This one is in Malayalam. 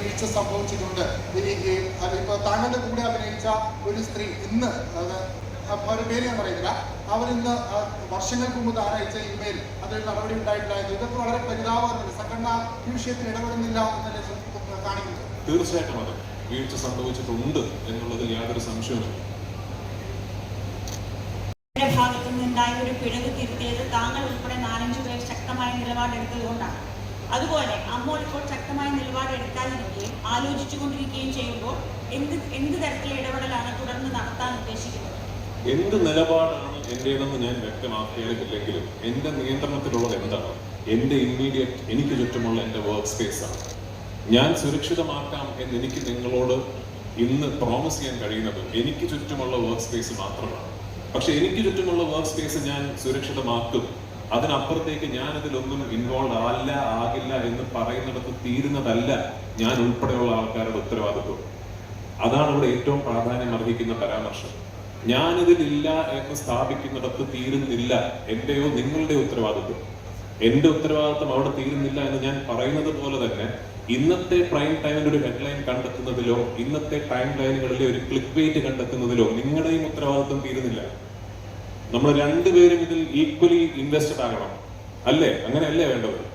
വീഴ്ച സംഭവിച്ചിട്ടുണ്ട് ഈ ഈ താങ്കളുടെ കൂടെ അഭിനയിച്ച ഒരു സ്ത്രീ ഇന്ന് അവരുടെ പേര് ഞാൻ പറയുന്നില്ല. അവരിന്ന് വർഷങ്ങൾക്ക് മുമ്പ് താൻ അയച്ച ഇമെയിൽ അതിൽ നടപടി ഉണ്ടായിട്ടില്ല ഇതൊക്കെ വളരെ പരിതാപകരമാണ്. സംഘടന ഈ വിഷയത്തിൽ ഇടപെടുന്നില്ല എന്നല്ലേ കാണിക്കുന്നത്? തീർച്ചയായിട്ടും അതെ. വീഴ്ച സംഭവിച്ചിട്ടുണ്ട് എന്നുള്ളതിൽ യാതൊരു സംശയവുമില്ല. ഭാഗത്തുനിന്നുണ്ടായ ഭാഗത്തു നിന്നുണ്ടായ ഒരു പിഴവ് തിരുത്തിയത് താങ്കൾ ഉൾപ്പെടെ നാലഞ്ചു പേർ ശക്തമായ നിലപാടെടുത്തതുകൊണ്ടാണ്. അതുപോലെ അമ്മോൾ ഇപ്പോൾ ശക്തമായ നിലപാട് എടുക്കാതിരിക്കുകയും ആലോചിച്ചുകൊണ്ടിരിക്കുകയും ചെയ്യുമ്പോൾ എന്ത് എന്ത് തരത്തിലുള്ള ഇടപെടലാണ് തുടർന്ന് നടത്താൻ ഉദ്ദേശിക്കുന്നത്? എന്ത് നിലപാടാണ് എന്റേതെന്ന് ഞാൻ വ്യക്തമാക്കിയാലും എന്റെ നിയന്ത്രണത്തിലുള്ളത് എന്താണ്? എന്റെ ഇമ്മീഡിയറ്റ് എനിക്ക് ചുറ്റുമുള്ള എന്റെ വർക്ക് സ്പേസാണ് ഞാൻ സുരക്ഷിതമാക്കാം എന്ന് എനിക്ക് നിങ്ങളോട് ഇന്ന് പ്രോമിസ് ചെയ്യാൻ കഴിയുന്നത് എനിക്ക് ചുറ്റുമുള്ള വർക്ക് സ്പേസ് മാത്രമാണ്. പക്ഷെ എനിക്ക് ചുറ്റുമുള്ള വർക്ക് സ്പേസ് ഞാൻ സുരക്ഷിതമാക്കും. അതിനപ്പുറത്തേക്ക് ഞാൻ ഇതിലൊന്നും ഇൻവോൾവ് അല്ല ആകില്ല എന്ന് പറയുന്നിടത്ത് തീരുന്നതല്ല ഞാൻ ഉൾപ്പെടെയുള്ള ആൾക്കാരുടെ ഉത്തരവാദിത്വം. അതാണ് ഇവിടെ ഏറ്റവും പ്രാധാന്യം അർഹിക്കുന്ന പരാമർശം. ഞാനിതിലില്ല എന്ന് സ്ഥാപിക്കുന്നിടത്ത് തീരുന്നില്ല എന്റെയോ നിങ്ങളുടെ ഉത്തരവാദിത്വം. എന്റെ ഉത്തരവാദിത്വം അവിടെ തീരുന്നില്ല എന്ന് ഞാൻ പറയുന്നത് പോലെ തന്നെ ഇന്നത്തെ പ്രൈം ടൈമിന്റെ ഒരു ഹെഡ്ലൈൻ കണ്ടെത്തുന്നതിലോ ഇന്നത്തെ ടൈം ലൈനുകളിലെ ഒരു ക്ലിക്ക് വെയിറ്റ് കണ്ടെത്തുന്നതിലോ നിങ്ങളുടെയും ഉത്തരവാദിത്വം തീരുന്നില്ല. നമ്മൾ രണ്ടുപേരും ഇതിൽ ഈക്വലി ഇൻവെസ്റ്റഡ് ആകണം. അല്ലേ? അങ്ങനെയല്ലേ വേണ്ടത്?